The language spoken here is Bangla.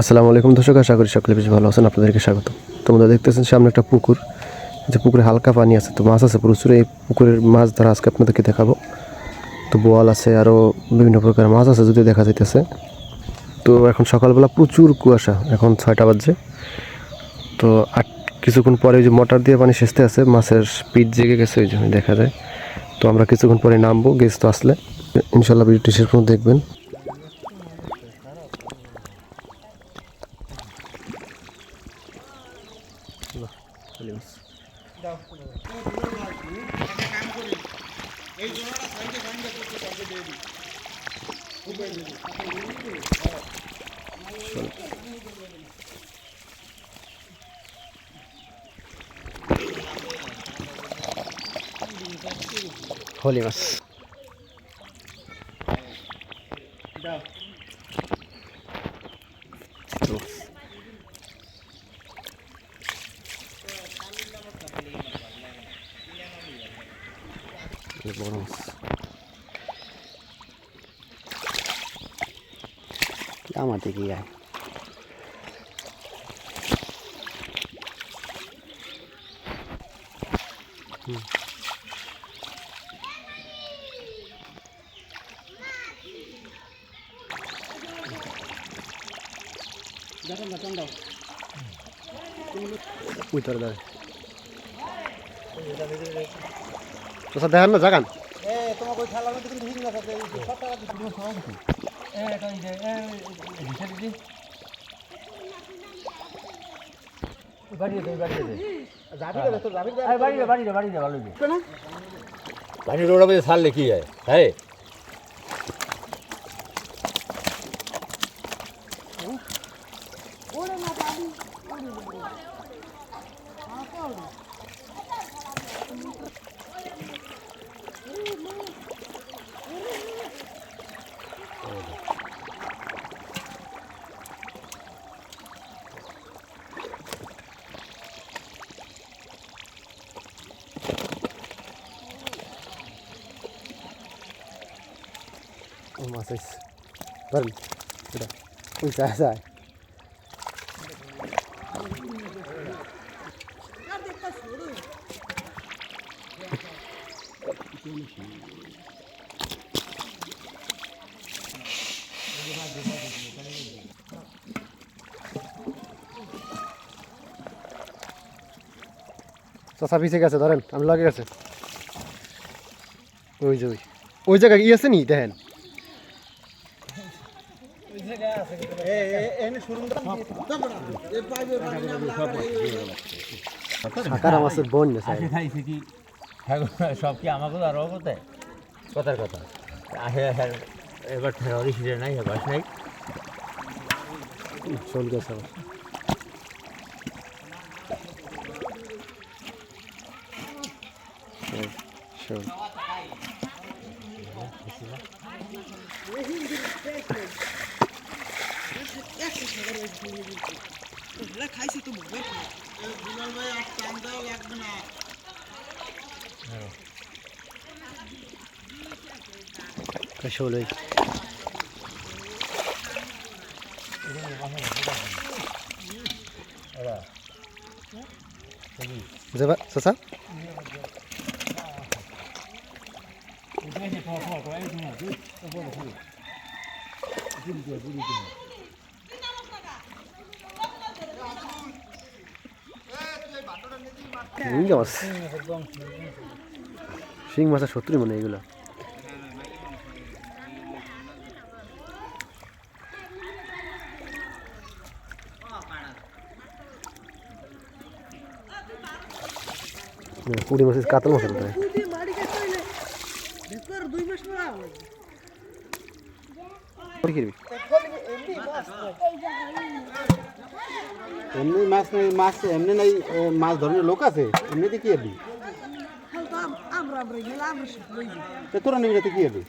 আসসালামু আলাইকুম দর্শক, আশা করি সকলে বেশ ভালো আছেন। আপনাদেরকে স্বাগত। তোমরা দেখতেছেন সামনে একটা পুকুর। যে পুকুরে হালকা পানি আছে, তো মাছ আছে প্রচুর। এই পুকুরের মাছ ধরা আজকে আপনাদেরকে দেখাবো। তো বোয়াল আছে আরও বিভিন্ন প্রকার মাছ আছে যদি দেখা যাইতেছে। তো এখন সকালবেলা প্রচুর কুয়াশা। এখন ছয়টা বাজছে। তো আট কিছুক্ষণ পরে ওই যে মোটর দিয়ে পানি সেচতে আছে, মাছের পিঠ জেগে গেছে ওই জন্য দেখা যায়। তো আমরা কিছুক্ষণ পরে নামবো তো আসলে। ইনশাল্লাহ ভিডিওটি শেষ পর্যন্ত দেখবেন। হোলি মাছ। বড় মাছ। আমার দিকে আয়। উইতরে দাঁড়ায় তো স্যার দেখান না জাগান রোড মধ্যে ছাড়লে কি হয় হ্যাঁ ও মাছ আইস ধরেন এটা ওই যায় যায় চাষা পিছিয়ে গেছে, ধরেন, আমি লাগে গেছে। ওই যে, ওই। ওই জায়গায় ই আছে নি? দেখেন। সাকার কি সব কি আমাকে আর করতে কথার কথা আহে হ্যাঁ এবার ঠেরারি ফিরে নাই বাস নাই চল গেছে আবার শোল, শোল। তা শোল ওই। যাবা চাচা শিং মাছ শিং মাছের সত্তরই মনে এগুলো। পুরি মাছের কাতল মাছের মতো কি কিনবি? এমনি মাছ নেই, মাছ এমনি নাই মাছ ধরনের লোক আছে, এমনিতে কি হবি তোরা নিবি কি হবি